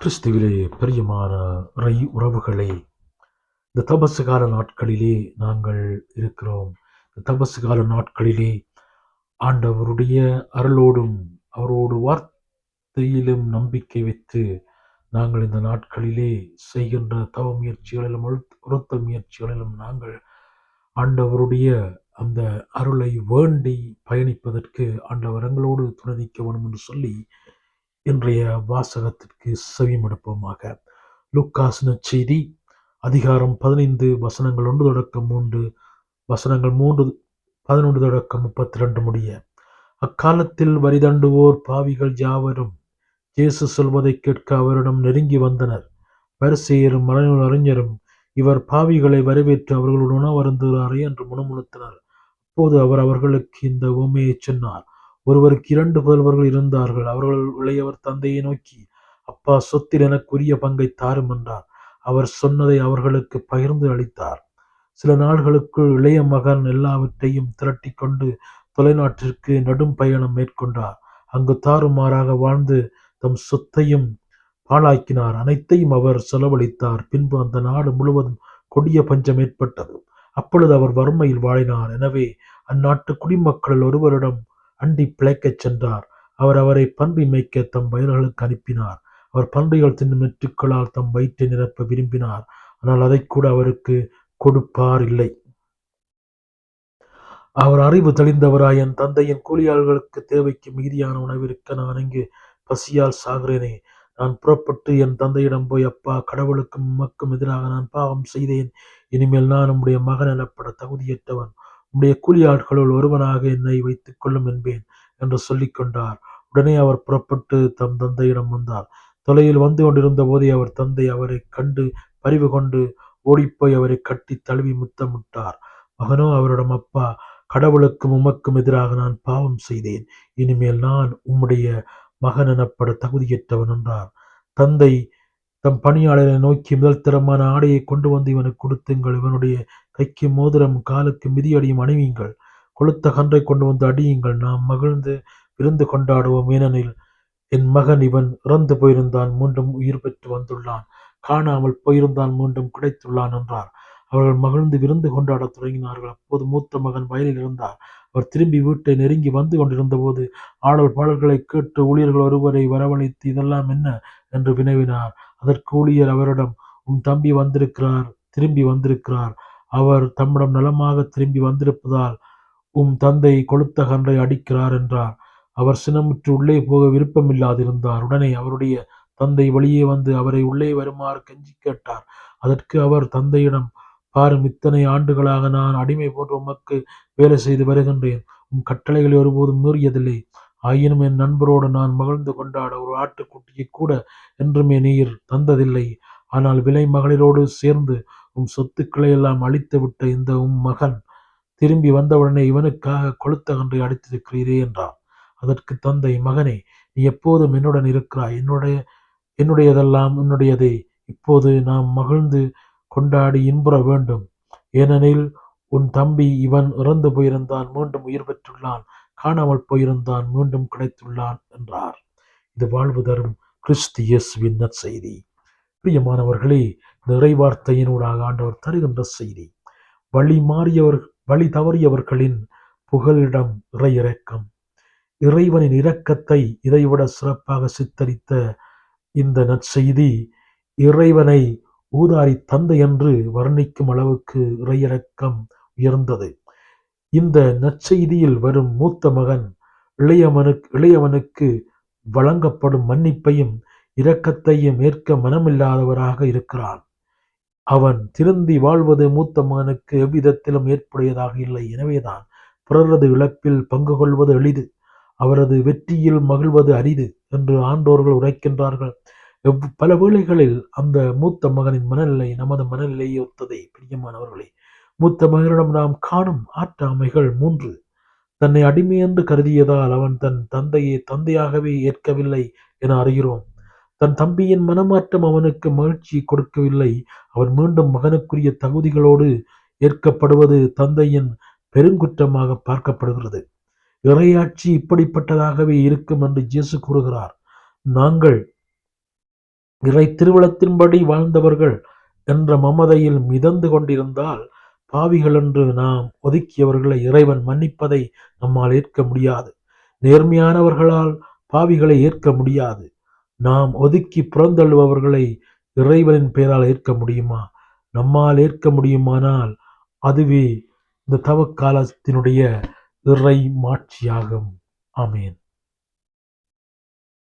கிறிஸ்துவிலே பிரியமான ரை உறவுகளை இந்த தபசு கால நாட்களிலே நாங்கள் இருக்கிறோம். இந்த தபசு கால நாட்களிலே ஆண்டவருடைய அருளோடும் அவரோடு வார்த்தையிலும் நம்பிக்கை வைத்து நாங்கள் இந்த நாட்களிலே செய்கின்ற தவ முயற்சிகளிலும் உறுத்- உறுத்தல் முயற்சிகளிலும் நாங்கள் ஆண்டவருடைய அந்த அருளை வேண்டி பயணிப்பதற்கு ஆண்டவர் எங்களோடு துணதிக்க வேணும் வேண்டும் என்று சொல்லி இன்றைய வாசகத்திற்கு செவிமடுப்போமாக லுக்காசின செய்தி அதிகாரம் பதினைந்து வசனங்கள் ஒன்று தொடக்கம் மூன்று வசனங்கள் மூன்று பதினொன்று தொடக்கம் முப்பத்தி ரெண்டு முடிய. அக்காலத்தில் வரிதண்டுவோர் பாவிகள் யாவரும் இயேசு சொல்வதை கேட்க அவரிடம் நெருங்கி வந்தனர். வரிசையரும் மறைநூல் அறிஞரும் இவர் பாவிகளை வரவேற்று அவர்களுடன் உணவருந்துகிறாரே என்று முணுமுணுத்தனர். அப்போது அவர் அவர்களுக்கு இந்த உவமையை சொன்னார். ஒருவருக்கு இரண்டு புதல்வர்கள் இருந்தார்கள். அவர்கள் இளையவர் தந்தையை நோக்கி அப்பா சொத்தில் எனக்குரிய பங்கை தாரும் என்றார். அவர் சொன்னதை அவர்களுக்கு பகிர்ந்து அளித்தார். சில நாள்களுக்குள் இளைய மகன் எல்லாவற்றையும் திரட்டி கொண்டு தொலைநாட்டிற்கு நடும் பயணம் மேற்கொண்டார். அங்கு தாறுமாறாக வாழ்ந்து தம் சொத்தையும் பாழாக்கினார். அனைத்தையும் அவர் செலவழித்தார். பின்பு அந்த நாடு முழுவதும் கொடிய பஞ்சம் ஏற்பட்டது. அப்பொழுது அவர் வறுமையில் வாழினார். எனவே அந்நாட்டு குடிமக்களில் ஒருவரிடம் அண்டி பிழைக்கச் சென்றார். அவர் அவரை பன்றி மேய்க்க தம் வயல்களுக்கு அனுப்பினார். அவர் பன்றிகள் தின்னும் நெற்றுக்களால் தம் வயிற்றை நிரப்ப விரும்பினார். ஆனால் அதை கூட அவருக்கு கொடுப்பார் இல்லை அவர் அறிவு தெளிந்தவராய் என் தந்தையின் கூலியாளர்களுக்கு தேவைக்கு மிகுதியான உணவிற்க நான் இங்கு பசியால் சாகிறேனே. நான் புறப்பட்டு என் தந்தையிடம் போய் அப்பா கடவுளுக்கும் உமக்கும் எதிராக நான் பாவம் செய்தேன். இனிமேல் நான் உம்முடைய மகன் எனப்பட தகுதியற்றவன். உம்முடைய கூலியாட்களுள் ஒருவனாக என்னை வைத்துக் கொள்ளும் என்பேன் என்று சொல்லிக் கொண்டார். உடனே அவர் புறப்பட்டு தம் தந்தையிடம் வந்தார். தொலையில் வந்து கொண்டிருந்த போதே அவர் தந்தை அவரை கண்டு பரிவு கொண்டு ஓடிப்போய் அவரை கட்டி தழுவி முத்தமிட்டார். மகனோ அவரிடம் அப்பா கடவுளுக்கும் உமக்கும் எதிராக நான் பாவம் செய்தேன். இனிமேல் நான் உம்முடைய மகன் எனப்பட தகுதியற்றவன் என்றார். தந்தை தம் பணியாளரை நோக்கி முதல் தரமான ஆடையை கொண்டு வந்து இவனுக்கு கொடுத்துங்கள். இவனுடைய கைக்கு மோதிரம் காலுக்கு மிதியடியும் அணிவீங்கள். கொளுத்த கன்றை கொண்டு வந்து அடியுங்கள். நாம் மகிழ்ந்து விருந்து கொண்டாடுவோம். ஏனெனில் என் மகன் இவன் இறந்து போயிருந்தான் மீண்டும் உயிர் பெற்று வந்துள்ளான். காணாமல் போயிருந்தான் மீண்டும் கிடைத்துள்ளான் என்றார். அவர்கள் மகிழ்ந்து விருந்து கொண்டாடத் தொடங்கினார்கள். அப்போது மூத்த மகன் வயலில் இருந்தார். அவர் திரும்பி வீட்டை நெருங்கி வந்து கொண்டிருந்த போது ஆடல் பாடல்களை கேட்டு ஊழியர்கள் ஒருவரை வரவழைத்து இதெல்லாம் என்ன? என்று வினவினார். அதற்கு ஊழியர் அவரிடம் உம் தம்பி வந்திருக்கிறார் திரும்பி வந்திருக்கிறார். அவர் தம்மிடம் நலமாக திரும்பி வந்திருப்பதால் உம் தந்தை கொளுத்த கன்றை அடிக்கிறார் என்றார். அவர் சினமுற்று உள்ளே போக விருப்பமில்லாதிருந்தார். உடனே அவருடைய தந்தை வெளியே வந்து அவரை உள்ளே வருமாறு கெஞ்சி கேட்டார். அதற்கு அவர் தந்தையிடம் பாரும் இத்தனை ஆண்டுகளாக நான் அடிமை போன்று உமக்கு வேலை செய்து வருகின்றேன். உன் கட்டளைகளை ஒருபோதும் மீறியதில்லை. ஆயினும் என் நண்பரோடு நான் மகிழ்ந்து கொண்டாட ஒரு ஆட்டுக்குட்டியை கூட என்றுமே நீர் தந்ததில்லை. ஆனால் விலை மகளிரோடு சேர்ந்து உம் சொத்துக்களை எல்லாம் அழித்து விட்ட இந்த உம் மகன் திரும்பி வந்தவுடனே இவனுக்காக கொளுத்த கன்றை அடித்திருக்கிறீரே என்றார் அதற்கு தந்தை மகனே நீ எப்போதும் என்னுடன் இருக்கிறாய். என்னுடைய என்னுடையதெல்லாம் உன்னுடையதே. இப்போது நாம் மகிழ்ந்து கொண்டாடி இன்புற வேண்டும். ஏனெனில் உன் தம்பி இவன் இறந்து போயிருந்தான் மீண்டும் உயிர் பெற்றுள்ளான். காணாமல் போயிருந்தான் மீண்டும் கிடைத்துள்ளான் என்றார். இது வாழ்வு தரும் கிறிஸ்து இயேசுவின் நற்செய்தி. பிரியமானவர்களே நிறைவார்த்தையினூடாக ஆண்டவர் தருகின்ற செய்தி. வழி மாறியவர் வழி தவறியவர்களின் புகலிடம் இறையிறக்கம். இறைவனின் இரக்கத்தை இதைவிட சிறப்பாக சித்தரித்த இந்த நற்செய்தி இறைவனை ஊதாரி தந்தை என்று வர்ணிக்கும் அளவுக்கு இறையிறக்கம் உயர்ந்தது. இந்த நற்செய்தியில் வரும் மூத்த மகன் இளையவனுக்கு இளையவனுக்கு வழங்கப்படும் மன்னிப்பையும் இரக்கத்தையும் ஏற்க மனமில்லாதவராக இருக்கிறான். அவன் திருந்தி வாழ்வது மூத்த மகனுக்கு எவ்விதத்திலும் ஏற்புடையதாக இல்லை. எனவேதான் பிறரது இழப்பில் பங்கு கொள்வது எளிது அவரது வெற்றியில் மகிழ்வது அரிது என்று ஆண்டோர்கள் உரைக்கின்றார்கள். எவ் பல வேளைகளில் அந்த மூத்த மகனின் மனநிலை நமது மனநிலையை ஒத்ததை பிரியமானவர்களே. மூத்த மகனிடம் நாம் காணும் ஆற்றாமைகள் மூன்று. தன்னை அடிமை என்று கருதியதால் அவன் தன் தந்தையை தந்தையாகவே ஏற்கவில்லை என அறிகிறோம். தன் தம்பியின் மனமாற்றம் அவனுக்கு மகிழ்ச்சி கொடுக்கவில்லை. அவன் மீண்டும் மகனுக்குரிய தகுதிகளோடு ஏற்கப்படுவது தந்தையின் பெருங்குற்றமாக பார்க்கப்படுகிறது. இறையாட்சி இப்படிப்பட்டதாகவே இருக்கும் என்று ஜேசு கூறுகிறார். நாங்கள் இறை திருவிழத்தின்படி வாழ்ந்தவர்கள் என்ற மமதையில் மிதந்து கொண்டிருந்தால் பாவிகள் என்று நாம் ஒதுக்கியவர்களை இறைவன் மன்னிப்பதை நம்மால் ஏற்க முடியாது. நேர்மையானவர்களால் பாவிகளை ஏற்க முடியாது. நாம் ஒதுக்கி புறந்தள்ளுபவர்களை இறைவனின் பெயரால் ஏற்க முடியுமா? நம்மால் ஏற்க முடியுமானால் அதுவே இந்த தவக்காலத்தினுடைய இறை மாட்சியாகும். ஆமேன்.